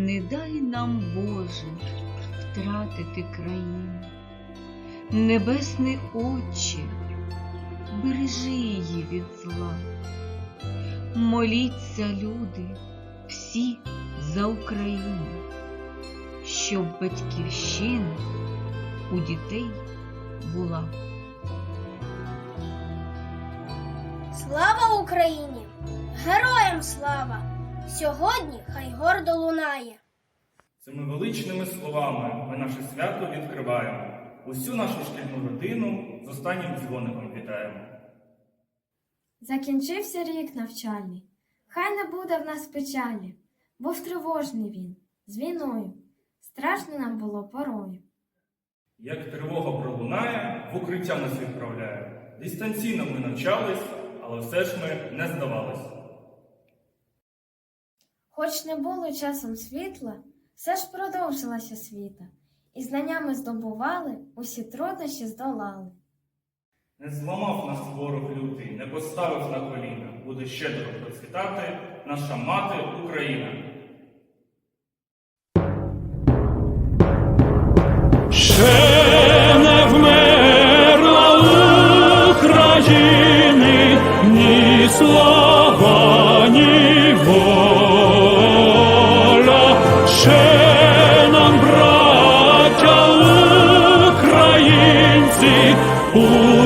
Не дай нам, Боже, втратити країну. Небесний Отче, бережи її від зла. Моліться, люди, всі за Україну, щоб батьківщина у дітей була. Слава Україні! Героям слава! Сьогодні хай гордо лунає. Цими величними словами ми наше свято відкриваємо. Усю нашу шкільну родину з останнім дзвоником вітаємо. Закінчився рік навчальний. Хай не буде в нас печалі, бо тривожний він, з війною. Страшно нам було порою. Як тривога пролунає, в укриття нас відправляє. Дистанційно ми навчались, але все ж ми не здавались. Хоч не було часом світла, все ж продовжилася світа, і знаннями здобували, усі труднощі здолали. Не зламав нас ворог лютий, не поставив на коліна. Буде щедро процвітати наша мати Україна.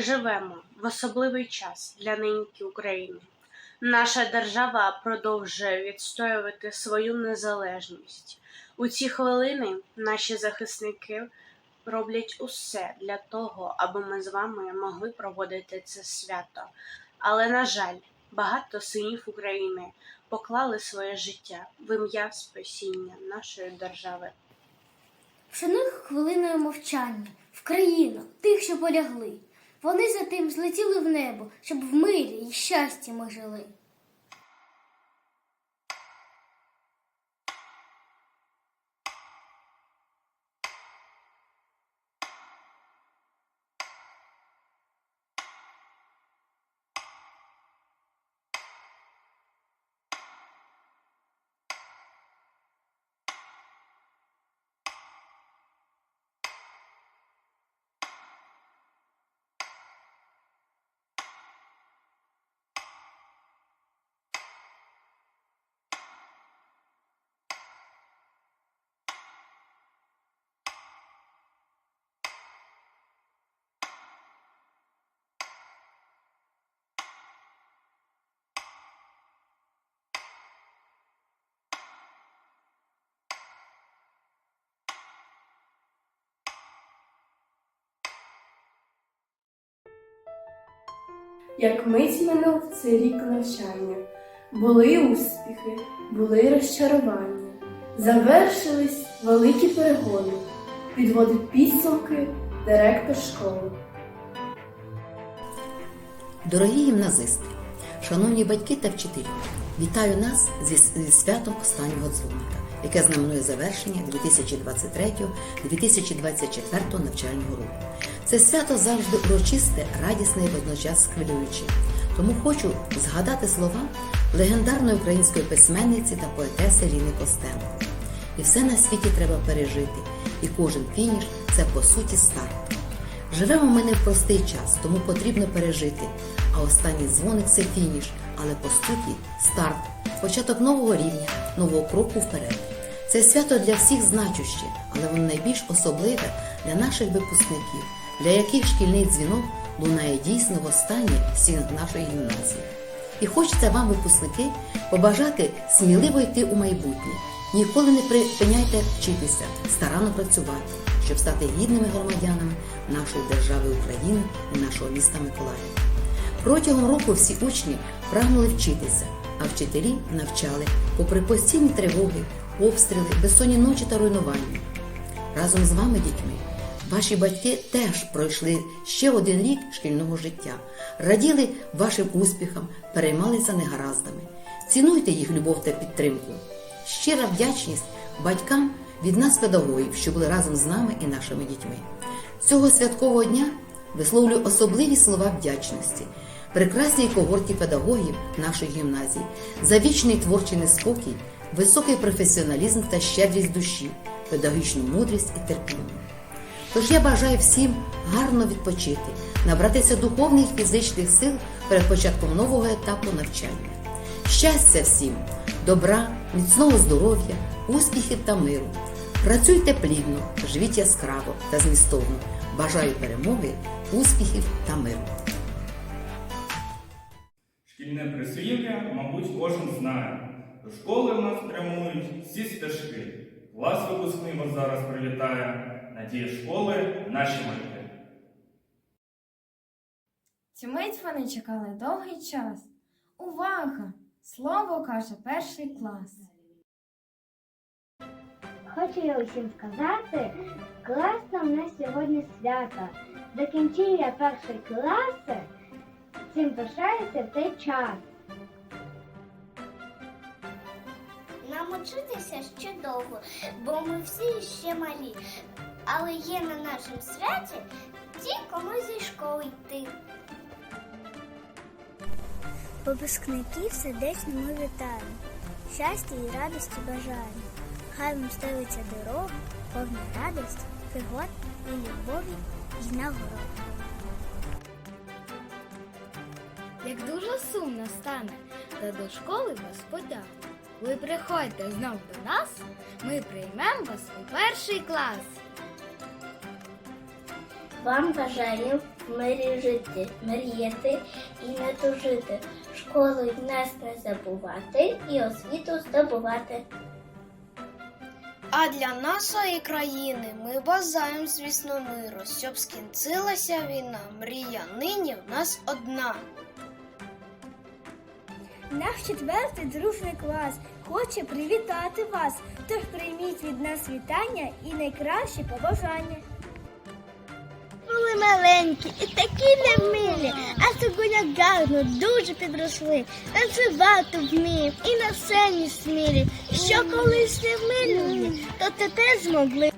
Живемо в особливий час для неньки України. Наша держава продовжує відстоювати свою незалежність. У ці хвилини наші захисники роблять усе для того, аби ми з вами могли проводити це свято. Але, на жаль, багато синів України поклали своє життя в ім'я спасіння нашої держави. Вшануй хвилиною мовчання в країну тих, що полягли. Вони за тим злетіли в небо, щоб в мирі і щасті ми жили. Як мить минув цей рік навчання, були успіхи, були розчарування, завершились великі перегони, підводить підсумки директор школи. Дорогі гімназисти, шановні батьки та вчителі, вітаю нас зі, святом останнього дзвоника, яке знаменує завершення 2023-2024 навчального року. Це свято завжди урочисте, радісне і водночас хвилююче. Тому хочу згадати слова легендарної української письменниці та поетеси Ліни Костенко. І все на світі треба пережити, і кожен фініш це по суті старт. Живемо ми не в простий час, тому потрібно пережити. А останній дзвоник це фініш, але по суті старт, початок нового рівня, нового кроку вперед. Це свято для всіх значуще, але воно найбільш особливе для наших випускників, для яких шкільний дзвінок лунає дійсно в останнє стінах нашої гімназії. І хочеться вам, випускники, побажати сміливо йти у майбутнє. Ніколи не припиняйте вчитися, старанно працювати, щоб стати гідними громадянами нашої держави України і нашого міста Миколаєва. Протягом року всі учні прагнули вчитися, а вчителі навчали, попри постійні тривоги, обстріли, безсонні ночі та руйнування. Разом з вами, дітьми, ваші батьки теж пройшли ще один рік шкільного життя, раділи вашим успіхам, переймалися негараздами. Цінуйте їх любов та підтримку. Щира вдячність батькам від нас, педагогів, що були разом з нами і нашими дітьми. Цього святкового дня висловлюю особливі слова вдячності прекрасній когорті педагогів нашої гімназії за вічний творчий неспокій, високий професіоналізм та щедрість душі, педагогічну мудрість і терпіння. Тож я бажаю всім гарно відпочити, набратися духовних і фізичних сил перед початком нового етапу навчання. Щастя всім, добра, міцного здоров'я, успіхів та миру. Працюйте плідно, живіть яскраво та змістовно. Бажаю перемоги, успіхів та миру. Шкільне прислів'я, мабуть, кожен знає. До школи в нас прямують всі стежки. Клас випускний вас зараз привітає. Надія школи наші батьки. Цю мить вони чекали довгий час. Увага! Слово каже перший клас. Хочу я усім сказати, класно в нас сьогодні свято. Закінчення першої класи, цим пишається в цей час. Нам учитися ще довго, бо ми всі ще малі. Але є на нашому святі ті, кому зі школи йти. Випускників сердечно ми вітаємо. Щастя і радості бажаємо. Хай вам ставиться дорога, повна радості, пригод і любові і нагород. Як дуже сумно стане, та до школи вас подати. Ви приходьте знов до нас, ми приймемо вас у перший клас. Вам бажаю в мирі жити, мріяти і не тужити, школу й нас не забувати і освіту здобувати. А для нашої країни ми бажаємо, звісно, миру, щоб скінчилася війна. Мрія нині в нас одна. Наш четвертий дружний клас хоче привітати вас, тож прийміть від нас вітання і найкращі побажання. Були маленькі і такі немилі, а сьогодні гарно дуже підросли. Танцювати вміємо і на сцені смілі. Що колись не вмилювали, то тепер змогли.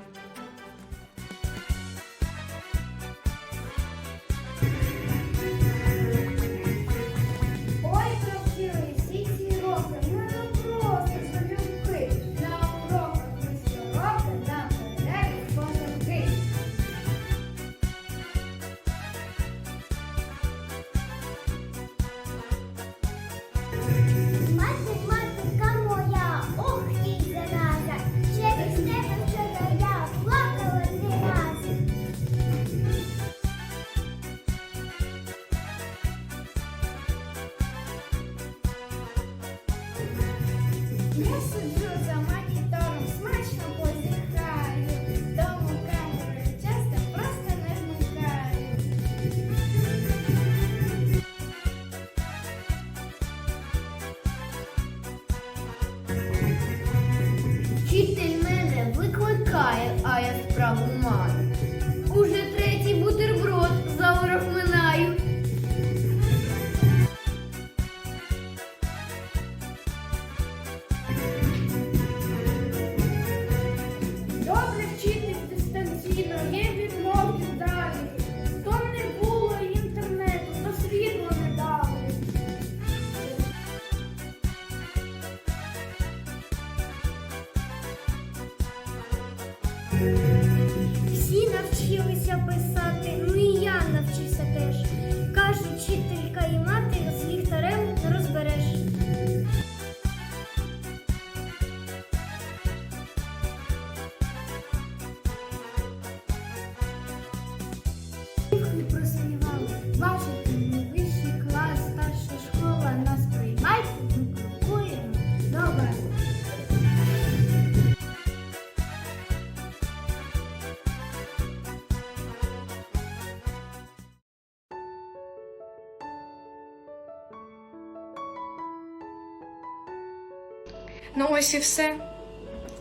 Ось і все.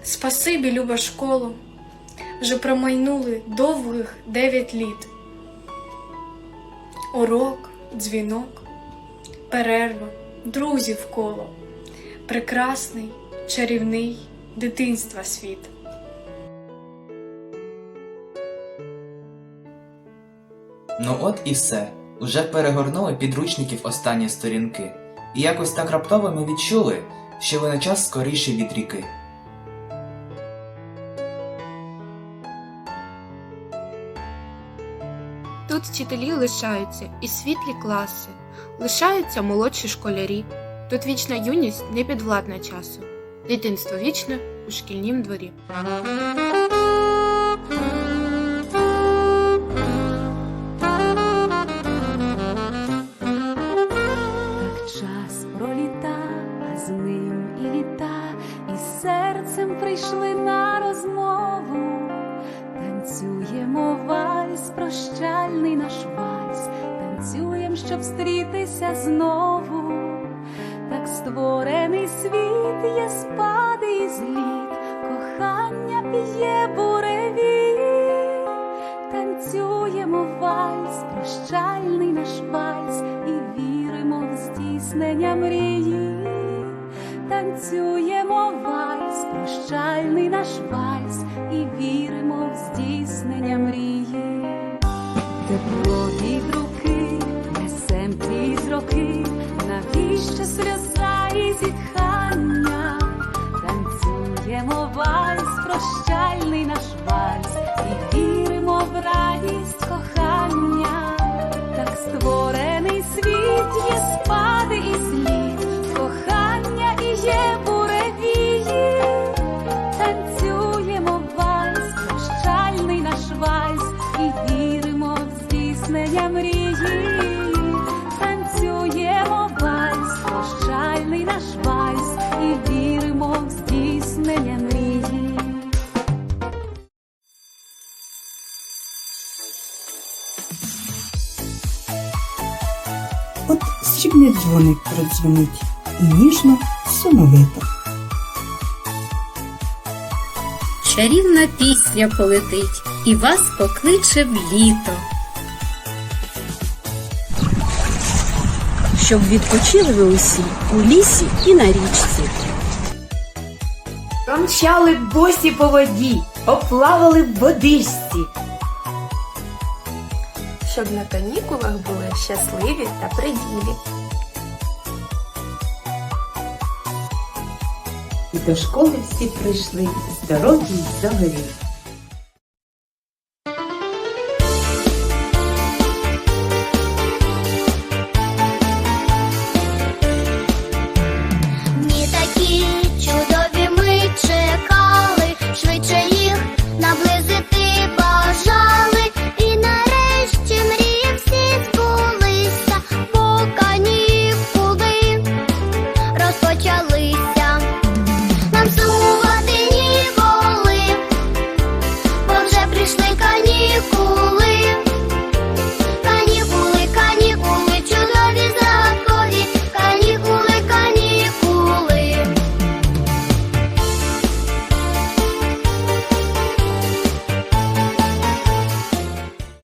Спасибі, люба школу. Вже промайнули довгих дев'ять літ. Урок, дзвінок, перерва, друзів коло, прекрасний, чарівний дитинства світ. Ну от і все. Уже перегорнули підручників останні сторінки. І якось так раптово ми відчули, що ви на час скоріше від ріки. Тут вчителі лишаються і світлі класи, лишаються молодші школярі. Тут вічна юність не підвладна часу, дитинство вічне у шкільнім дворі. Серцем прийшли на розмову. Танцюємо вальс, прощальний наш вальс, танцюєм, щоб встрітися знову. Так створений світ є спади і зліт, кохання п'є буреві. Танцюємо вальс, прощальний наш вальс, і віримо в здійснення мрії. Танцюємо вальс, прощальний наш вальс, і віримо в здійснення мрії. Тепло від руки, несем крізь роки, навіщо сльоза і зітхання? Срібний дзвоник продзвонить і ніжно сумовито. Чарівна пісня полетить і вас покличе в літо. Щоб відпочили ви усі у лісі і на річці. Промчали босі по воді, поплавали б в водичці. Щоб на канікулах були щасливі та приділі. І до школи всі прийшли здорові й здорові.